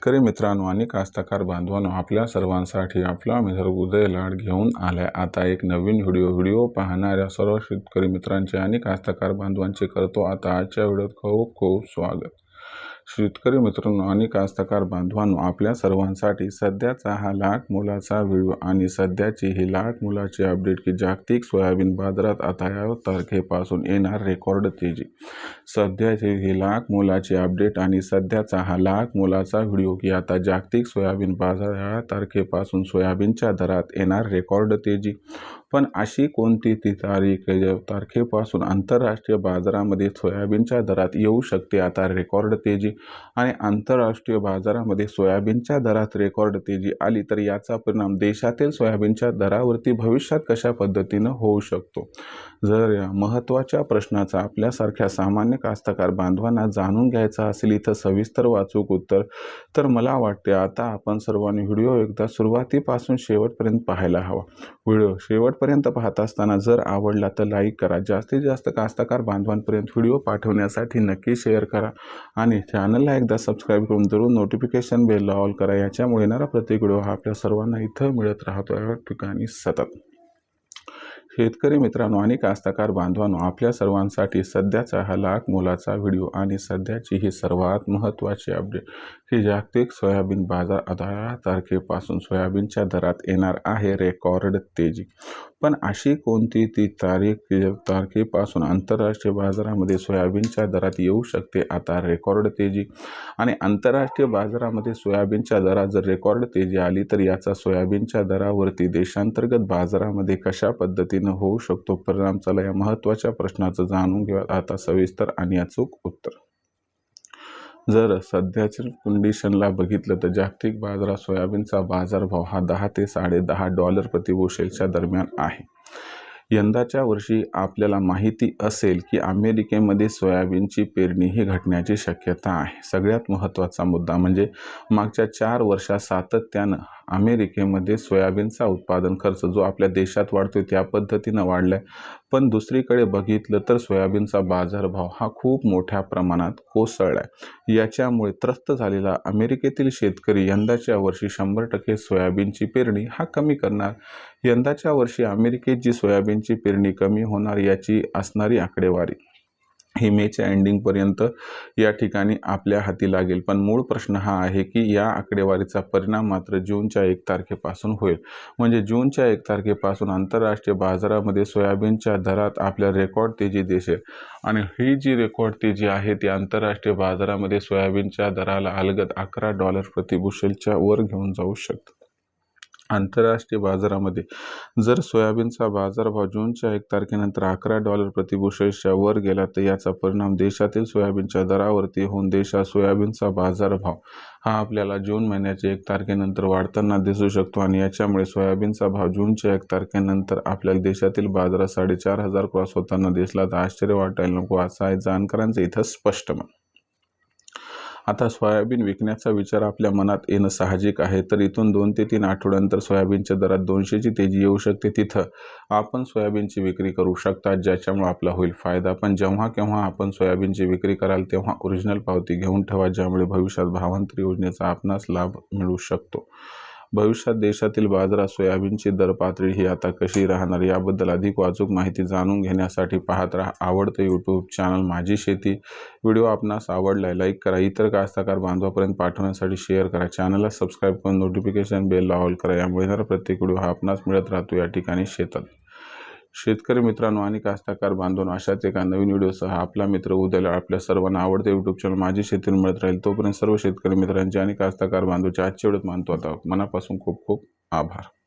शेतकरी मित्रांनो आणि कास्तकार बांधवांनो आपल्या सर्वांसाठी आपला मित्र उदय लाड घेऊन आलाय. आता एक नवीन व्हिडिओ व्हिडिओ पाहणाऱ्या सर्व शेतकरी मित्रांचे आणि कास्तकार बांधवांचे करतो आता आजच्या व्हिडिओत खूप खूप स्वागत. शेतकरी मित्रांनो आणि कास्तकार बांधवांनो आपल्या सर्वांसाठी सध्याचा हा लाख मोलाचा व्हिडिओ आणि सध्याची ही लाख मुलाची अपडेट की जागतिक सोयाबीन बाजारात आता या तारखेपासून येणार रेकॉर्ड तेजी. सध्याची ही लाख मुलाची अपडेट आणि सध्याचा हा लाख मोलाचा व्हिडिओ की आता जागतिक सोयाबीन बाजार या तारखेपासून सोयाबीनच्या दरात येणार रेकॉर्ड तेजी. पण अशी कोणती ती तारीख तारखेपासून आंतरराष्ट्रीय बाजारामध्ये सोयाबीनच्या दरात येऊ शकते? आता रेकॉर्ड तेजी आणि आंतरराष्ट्रीय बाजारामध्ये सोयाबीनच्या दरात रेकॉर्ड तेजी आली तर याचा परिणाम देशातील सोयाबीनच्या दरावरती भविष्यात कशा पद्धतीनं होऊ शकतो? जर या महत्त्वाच्या प्रश्नाचा आपल्यासारख्या सामान्य कास्तकार बांधवांना जाणून घ्यायचा असेल इथं सविस्तर वाचूक उत्तर तर मला वाटते आता आपण सर्वांनी व्हिडिओ एकदा सुरुवातीपासून शेवटपर्यंत पाहायला हवा. व्हिडिओ शेवट शेवटपर्यंत पाहत असताना जर आवडला तर लाईक करा. जास्तीत जास्त कास्तकार बांधवांपर्यंत व्हिडिओ पाठवण्यासाठी नक्की शेअर करा आणि चॅनलला एकदा सबस्क्राईब करून जरूर नोटिफिकेशन बेलला ऑल करा. याच्यामुळे येणारा प्रत्येक व्हिडिओ हा आपल्या सर्वांना इथं मिळत राहतो. या ठिकाणी सतत. शेतकरी मित्रांनो आणि कास्तकार बांधवांनो आपल्या सर्वांसाठी सध्याचा हा लाख मोलाचा व्हिडिओ आणि सध्याची ही सर्वात महत्त्वाची अपडेट. ही जागतिक सोयाबीन बाजार अठरा तारखेपासून सोयाबीनच्या दरात येणार आहे रेकॉर्ड तेजी. पण अशी कोणती ती तारीख तारखेपासून आंतरराष्ट्रीय बाजारामध्ये सोयाबीनच्या दरात येऊ शकते आता रेकॉर्ड तेजी? आणि आंतरराष्ट्रीय बाजारामध्ये सोयाबीनच्या दरात जर रेकॉर्ड तेजी आली तर याचा सोयाबीनच्या दरावरती देशांतर्गत बाजारामध्ये कशा पद्धतीनं होऊ शकतो. परिणाम चला या महत्त्वाच्या प्रश्नाचं जाणून घेऊया आता सविस्तर आणि अचूक उत्तर. जर सध्याच्या कंडिशनला बघितलं तर जागतिक बाजारात सोयाबीनचा बाजारभाव हा दहा ते साडेदहा डॉलर प्रतिबोशेलच्या दरम्यान आहे. यंदाच्या वर्षी आपल्याला माहिती असेल की अमेरिकेमध्ये सोयाबीनची पेरणी ही घटण्याची शक्यता आहे. सगळ्यात महत्त्वाचा मुद्दा म्हणजे मागच्या चार वर्षात सातत्यानं अमेरिकेमध्ये सोयाबीनचा उत्पादन खर्च जो आपल्या देशात वाढतोय त्या पद्धतीनं वाढला आहे पण दुसरीकडे बघितलं तर सोयाबीनचा बाजारभाव हा खूप मोठ्या प्रमाणात कोसळला आहे याच्यामुळे त्रस्त झालेला अमेरिकेतील शेतकरी यंदाच्या वर्षी शंभर टक्के सोयाबीनची पेरणी हा कमी करणार. यंदाच्या वर्षी अमेरिकेत जी सोयाबीनची पेरणी कमी होणार याची असणारी आकडेवारी. ही मेच्या एंडिंगपर्यंत या ठिकाणी आपल्या हाती लागेल. पण मूळ प्रश्न हा आहे की या आकडेवारीचा परिणाम मात्र जूनच्या एक तारखेपासून होईल. म्हणजे जूनच्या एक तारखेपासून आंतरराष्ट्रीय बाजारामध्ये सोयाबीनच्या दरात आपल्या रेकॉर्ड तेजी दिसेल. आणि ही जी रेकॉर्ड तेजी आहे ती आंतरराष्ट्रीय बाजारामध्ये सोयाबीनच्या दराला अलगद अकरा डॉलर प्रतिबुशेलच्या वर घेऊन जाऊ शकतं. आंतरराष्ट्रीय बाजारामध्ये. जर सोयाबीनचा बाजारभाव जूनच्या एक तारखेनंतर अकरा डॉलर प्रतिबुशेलच्या वर गेला तर याचा परिणाम देशातील सोयाबीनच्या दरावरती होऊन देशात सोयाबीनचा बाजारभाव हा आपल्याला जून महिन्याच्या एक तारखेनंतर वाढताना दिसू शकतो आणि याच्यामुळे सोयाबीनचा भाव जूनच्या एक तारखेनंतर आपल्याला देशातील बाजारात साडेचार हजार क्रॉस होताना दिसला तर आश्चर्य वाटायला नको असं आहे. जाणकारांचं इथं स्पष्ट म्हणून आता सोयाबीन विकण्याचा विचार आपल्या मनात येणं साहजिक आहे. तर इथून दोन ते तीन आठवड्यानंतर सोयाबीनच्या दरात दोनशेची तेजी येऊ शकते. तिथं आपण सोयाबीनची विक्री करू शकता ज्याच्यामुळे आपला होईल फायदा. पण जेव्हा केव्हा आपण सोयाबीनची विक्री कराल तेव्हा ओरिजिनल पावती घेऊन ठेवा ज्यामुळे भविष्यात भावांतर योजनेचा आपणास लाभ मिळू शकतो. भविष्यात देशातील बाजारात सोयाबीनची दर पातळी ही आता कशी राहणार याबद्दल अधिक वाचूक माहिती जाणून घेण्यासाठी पाहत राहा आवडतं यूट्यूब चॅनल माझी शेती. व्हिडिओ आपणास आवडलाय लाईक करा. इतर कास्तकार बांधवापर्यंत पाठवण्यासाठी शेअर करा. चॅनलला सबस्क्राईब करून नोटिफिकेशन बेल ऑल करा. यामुळे प्रत्येक व्हिडिओ हा आपणास मिळत राहतो या ठिकाणी शेतात. शेतकरी मित्रांनो आणि कास्ताकार बांधवांनो अशाच एका नवीन व्हिडिओसह आपला मित्र उद्याला आपल्या सर्वांना आवडते यूट्यूब चॅनल माझी शेती मिळत राहील. तोपर्यंत सर्व शेतकरी मित्रांचे आणि कास्ताकार बांधूचे आजच्या वेळेत मानतो आता मनापासून खूप खूप आभार.